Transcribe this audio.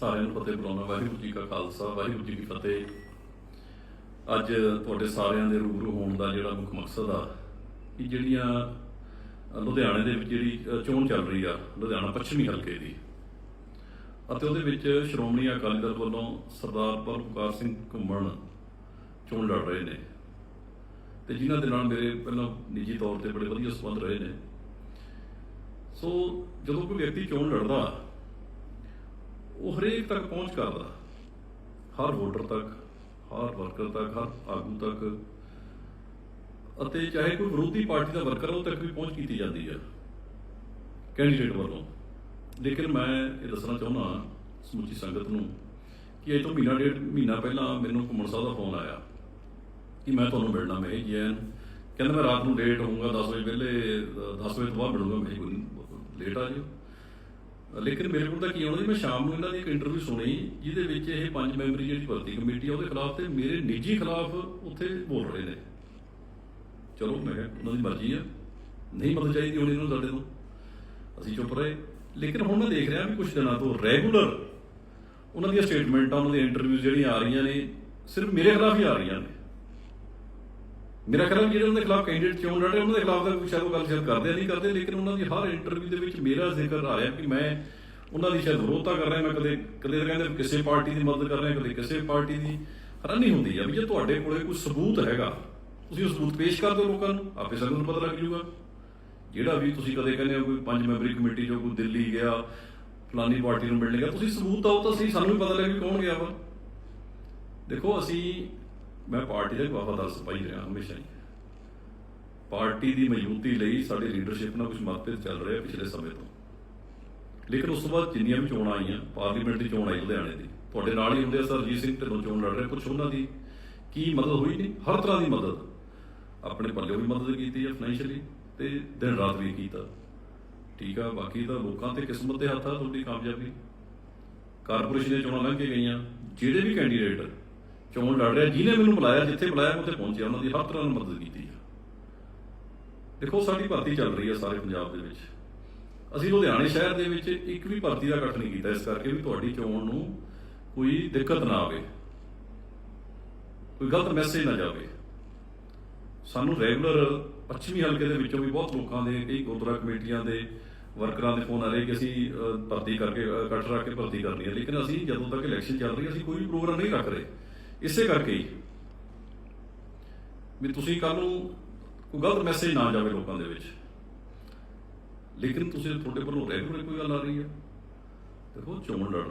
ਸਾਰਿਆਂ ਨੂੰ ਫਤਿਹ ਬੁਲਾਉਣਾ ਵਾਹਿਗੁਰੂ ਜੀ ਕਾ ਖਾਲਸਾ, ਵਾਹਿਗੁਰੂ ਜੀ ਕੀ ਫਤਿਹ। ਅੱਜ ਤੁਹਾਡੇ ਸਾਰਿਆਂ ਦੇ ਰੂਬਰੂ ਹੋਣ ਦਾ ਜਿਹੜਾ ਮੁੱਖ ਮਕਸਦ ਆ, ਕਿ ਜਿਹੜੀਆਂ ਲੁਧਿਆਣੇ ਦੇ ਵਿੱਚ ਜਿਹੜੀ ਚੋਣ ਚੱਲ ਰਹੀ ਆ, ਲੁਧਿਆਣਾ ਪੱਛਮੀ ਹਲਕੇ ਦੀ। ਅਤੇ ਉਹਦੇ ਵਿੱਚ ਸ਼੍ਰੋਮਣੀ ਅਕਾਲੀ ਦਲ ਵੱਲੋਂ ਸਰਦਾਰ ਪਰਮਕਾਰ ਸਿੰਘ ਘੁੰਮਣ ਚੋਣ ਲੜ ਰਹੇ ਨੇ। ਤੇ ਜਿਨ੍ਹਾਂ ਦੇ ਨਾਲ ਮੇਰੇ ਪਹਿਲਾਂ ਨਿੱਜੀ ਤੌਰ ਤੇ ਬੜੇ ਵਧੀਆ ਸੰਬੰਧ ਰਹੇ ਨੇ। ਸੋ ਜਦੋਂ ਕੋਈ ਵਿਅਕਤੀ ਚੋਣ ਲੜਦਾ ਉਹ ਹਰੇਕ ਤੱਕ ਪਹੁੰਚ ਕਰਦਾ। ਹਰ ਵੋਟਰ ਤੱਕ ਹਰ ਵਰਕਰ ਤੱਕ ਹਰ ਆਗੂ ਤੱਕ। ਅਤੇ ਚਾਹੇ ਕੋਈ ਵਿਰੋਧੀ ਪਾਰਟੀ ਦਾ ਵਰਕਰ ਆ, ਉਹ ਤੱਕ ਵੀ ਪਹੁੰਚ ਕੀਤੀ ਜਾਂਦੀ ਹੈ ਕੈਂਡੀਡੇਟ ਵੱਲੋਂ। ਲੇਕਿਨ ਮੈਂ ਇਹ ਦੱਸਣਾ ਚਾਹੁੰਦਾ ਸਮੁੱਚੀ ਸੰਗਤ ਨੂੰ ਕਿ ਇਹ ਤੋਂ ਮਹੀਨਾ ਡੇਢ ਮਹੀਨਾ ਪਹਿਲਾਂ ਮੈਨੂੰ ਘੁੰਮਣ ਸਾਹਿਬ ਦਾ ਫੋਨ ਆਇਆ ਕਿ ਮੈਂ ਤੁਹਾਨੂੰ ਮਿਲਣਾ ਮੈਂ ਜੈਨ ਐਨ। ਕਹਿੰਦਾ ਮੈਂ ਰਾਤ ਨੂੰ ਲੇਟ ਹੋਊਂਗਾ 10 ਵਜੇ ਪਹਿਲੇ 10 ਵਜੇ ਤੋਂ ਬਾਅਦ ਮਿਲੂੰਗਾ। ਮੈਂ ਲੇਟ ਆ ਜਿਓ। ਲੇਕਿਨ ਮੇਰੇ ਕੋਲ ਤਾਂ ਕੀ ਆਉਣਾ ਜੀ? ਮੈਂ ਸ਼ਾਮ ਨੂੰ ਇਹਨਾਂ ਦੀ ਇੱਕ ਇੰਟਰਵਿਊ ਸੁਣੀ, ਜਿਹਦੇ ਵਿੱਚ ਇਹ ਪੰਜ ਮੈਂਬਰੀ ਜਿਹੜੀ ਭਰਤੀ ਕਮੇਟੀ ਆ, ਉਹਦੇ ਖਿਲਾਫ ਤੇ ਮੇਰੇ ਨਿੱਜੀ ਖਿਲਾਫ ਉੱਥੇ ਬੋਲ ਰਹੇ ਨੇ। ਚਲੋ, ਮੈਂ ਕਿਹਾ ਉਹਨਾਂ ਦੀ ਮਰਜ਼ੀ ਆ। ਨਹੀਂ ਮਦਦ ਚਾਹੀਦੀ ਹੋਣੀ ਇਹਨਾਂ ਨੂੰ ਸਾਡੇ ਤੋਂ। ਅਸੀਂ ਚੁੱਪ ਰਹੇ। ਲੇਕਿਨ ਹੁਣ ਮੈਂ ਦੇਖ ਰਿਹਾ ਵੀ ਕੁਝ ਦਿਨਾਂ ਤੋਂ ਰੈਗੂਲਰ ਉਹਨਾਂ ਦੀਆਂ ਸਟੇਟਮੈਂਟਾਂ ਉਹਨਾਂ ਦੀਆਂ ਇੰਟਰਵਿਊ ਜਿਹੜੀਆਂ ਆ ਰਹੀਆਂ ਨੇ, ਸਿਰਫ ਮੇਰੇ ਖਿਲਾਫ ਹੀ ਆ ਰਹੀਆਂ ਨੇ। ਮੇਰਾ ਖਿਆਲ ਵੀ ਜਿਹੜੇ ਉਹਨਾਂ ਦੇ ਖਿਲਾਫ ਕੈਂਡੀਡੇਟ ਚੋਣ ਲੜ ਰਹੇ ਉਹਨਾਂ ਦੇ ਖਿਲਾਫ ਤਾਂ ਕੋਈ ਸ਼ਾਇਦ ਗੱਲ ਸ਼ਾਇਦ ਕਰਦੇ ਨਹੀਂ ਕਰਦੇ, ਲੇਕਿਨ ਉਹਨਾਂ ਦੀ ਹਰ ਇੰਟਰਵਿਊ ਦੇ ਵਿੱਚ ਮੇਰਾ ਜ਼ਿਕਰ ਆ ਰਿਹਾ ਕਿ ਮੈਂ ਉਹਨਾਂ ਦੀ ਸ਼ਾਇਦ ਵਿਰੋਧਤਾ ਕਰ ਰਿਹਾ, ਮੈਂ ਕਦੇ ਕਦੇ ਤਾਂ ਕਹਿੰਦੇ ਕਿਸੇ ਪਾਰਟੀ ਦੀ ਮਦਦ ਕਰ ਰਿਹਾ, ਕਦੇ ਕਿਸੇ ਪਾਰਟੀ ਦੀ ਹੈਰਾਨੀ ਹੁੰਦੀ ਆ ਵੀ ਜੇ ਤੁਹਾਡੇ ਕੋਲੇ ਕੋਈ ਸਬੂਤ ਹੈਗਾ, ਤੁਸੀਂ ਉਹ ਸਬੂਤ ਪੇਸ਼ ਕਰ ਦਿਓ ਲੋਕਾਂ ਨੂੰ, ਆਪੇ ਸਭ ਨੂੰ ਪਤਾ ਲੱਗ ਜੂਗਾ ਜਿਹੜਾ ਵੀ ਤੁਸੀਂ ਕਦੇ ਕਹਿੰਦੇ ਹੋ ਕੋਈ ਪੰਜ ਮੈਂਬਰੀ ਕਮੇਟੀ ਜੋ ਕੋਈ ਦਿੱਲੀ ਗਿਆ, ਫਲਾਨੀ ਪਾਰਟੀ ਨੂੰ ਮਿਲਣ ਗਿਆ, ਤੁਸੀਂ ਸਬੂਤ ਆਓ ਤਾਂ ਸਹੀ ਸਾਨੂੰ ਵੀ ਪਤਾ ਲੱਗੇ ਕੌਣ ਗਿਆ ਵਾ। ਦੇਖੋ, ਅਸੀਂ ਮੈਂ ਪਾਰਟੀ ਦਾ ਇੱਕ ਵਫਾਦਾਰ ਸਿਪਾਹੀ ਰਿਹਾ, ਹਮੇਸ਼ਾ ਹੀ। ਪਾਰਟੀ ਦੀ ਮਜ਼ਬੂਤੀ ਲਈ ਸਾਡੀ ਲੀਡਰਸ਼ਿਪ ਨਾਲ ਕੁਝ ਮਤਭੇਦ ਚੱਲ ਰਹੇ ਪਿਛਲੇ ਸਮੇਂ ਤੋਂ। ਲੇਕਿਨ ਉਸ ਤੋਂ ਬਾਅਦ ਜਿੰਨੀਆਂ ਵੀ ਚੋਣਾਂ ਆਈਆਂ, ਪਾਰਲੀਮੈਂਟ ਦੀ ਚੋਣ ਆਈ ਲੁਧਿਆਣੇ ਦੀ। ਤੁਹਾਡੇ ਨਾਲ ਹੀ ਹੁੰਦੇ ਆ ਸਰਜੀਤ ਰਜੀਤ ਸਿੰਘ, ਢਿੱਲੋਂ ਚੋਣ ਲੜ ਰਹੇ ਕੁਝ ਉਹਨਾਂ ਦੀ ਕੀ ਮਦਦ ਹੋਈ ਨਹੀਂ? ਹਰ ਤਰ੍ਹਾਂ ਦੀ ਮਦਦ। ਆਪਣੇ ਪੱਲੇ ਵੀ ਮਦਦ ਕੀਤੀ ਹੈ ਫਾਈਨੈਂਸ਼ੀਅਲੀ ਤੇ ਦਿਨ ਰਾਤ ਵੀ ਕੀਤਾ। ਠੀਕ ਆ, ਬਾਕੀ ਤਾਂ ਲੋਕਾਂ ਤੇ ਕਿਸਮਤ ਦੇ ਹੱਥ ਆ ਤੁਹਾਡੀ ਕਾਮਯਾਬੀ। ਕਾਰਪੋਰੇਸ਼ਨ ਦੀਆਂ ਚੋਣਾਂ ਲੰਘ ਕੇ ਗਈਆਂ, ਜਿਹੜੇ ਵੀ ਕੈਂਡੀਡੇਟ ਚੋਣ ਲੜ ਰਿਹਾ? ਜਿਹਨੇ ਮੈਨੂੰ ਬੁਲਾਇਆ, ਜਿੱਥੇ ਬੁਲਾਇਆ ਮੈਂ ਉੱਥੇ ਪਹੁੰਚਿਆ। ਉਹਨਾਂ ਦੀ ਹਰ ਤਰ੍ਹਾਂ ਨਾਲ ਮਦਦ ਕੀਤੀ ਆ। ਦੇਖੋ, ਸਾਡੀ ਭਰਤੀ ਚੱਲ ਰਹੀ ਹੈ ਸਾਰੇ ਪੰਜਾਬ ਦੇ ਵਿੱਚ। ਅਸੀਂ ਲੁਧਿਆਣੇ ਸ਼ਹਿਰ ਦੇ ਵਿੱਚ ਇੱਕ ਵੀ ਭਰਤੀ ਦਾ ਇਕੱਠ ਨਹੀਂ ਕੀਤਾ, ਇਸ ਕਰਕੇ ਵੀ ਤੁਹਾਡੀ ਚੋਣ ਨੂੰ ਕੋਈ ਦਿੱਕਤ ਨਾ ਆਵੇ। ਕੋਈ ਗਲਤ ਮੈਸੇਜ ਨਾ ਜਾਵੇ। ਸਾਨੂੰ ਰੈਗੂਲਰ ਪੱਛਮੀ ਹਲਕੇ ਦੇ ਵਿੱਚੋਂ ਵੀ ਬਹੁਤ ਲੋਕਾਂ ਦੇ, ਕਈ ਗੁਰਦੁਆਰਾ ਕਮੇਟੀਆਂ ਦੇ ਵਰਕਰਾਂ ਦੇ ਫੋਨ ਆ ਰਹੇ ਕਿ ਅਸੀਂ ਭਰਤੀ ਕਰਕੇ, ਇਕੱਠ ਰੱਖ ਕੇ ਭਰਤੀ ਕਰਨੀ ਹੈ ਲੇਕਿਨ ਅਸੀਂ ਜਦੋਂ ਤੱਕ ਇਲੈਕਸ਼ਨ ਚੱਲ ਰਹੀ ਅਸੀਂ ਕੋਈ ਵੀ ਪ੍ਰੋਗਰਾਮ ਨਹੀਂ ਰੱਖ ਰਹੇ। ਇਸੇ ਕਰਕੇ ਹੀ ਵੀ ਤੁਸੀਂ ਕੱਲ ਨੂੰ ਕੋਈ ਗਲਤ ਮੈਸੇਜ ਨਾ ਜਾਵੇ ਲੋਕਾਂ ਦੇ ਵਿੱਚ। ਲੇਕਿਨ ਤੁਸੀਂ ਤੁਹਾਡੇ ਵੱਲੋਂ ਰੈਗੂਲਰ ਕੋਈ ਗੱਲ ਆ ਰਹੀ ਹੈ ਦੇਖੋ ਚੋਣ ਲੜ ਰਹੇ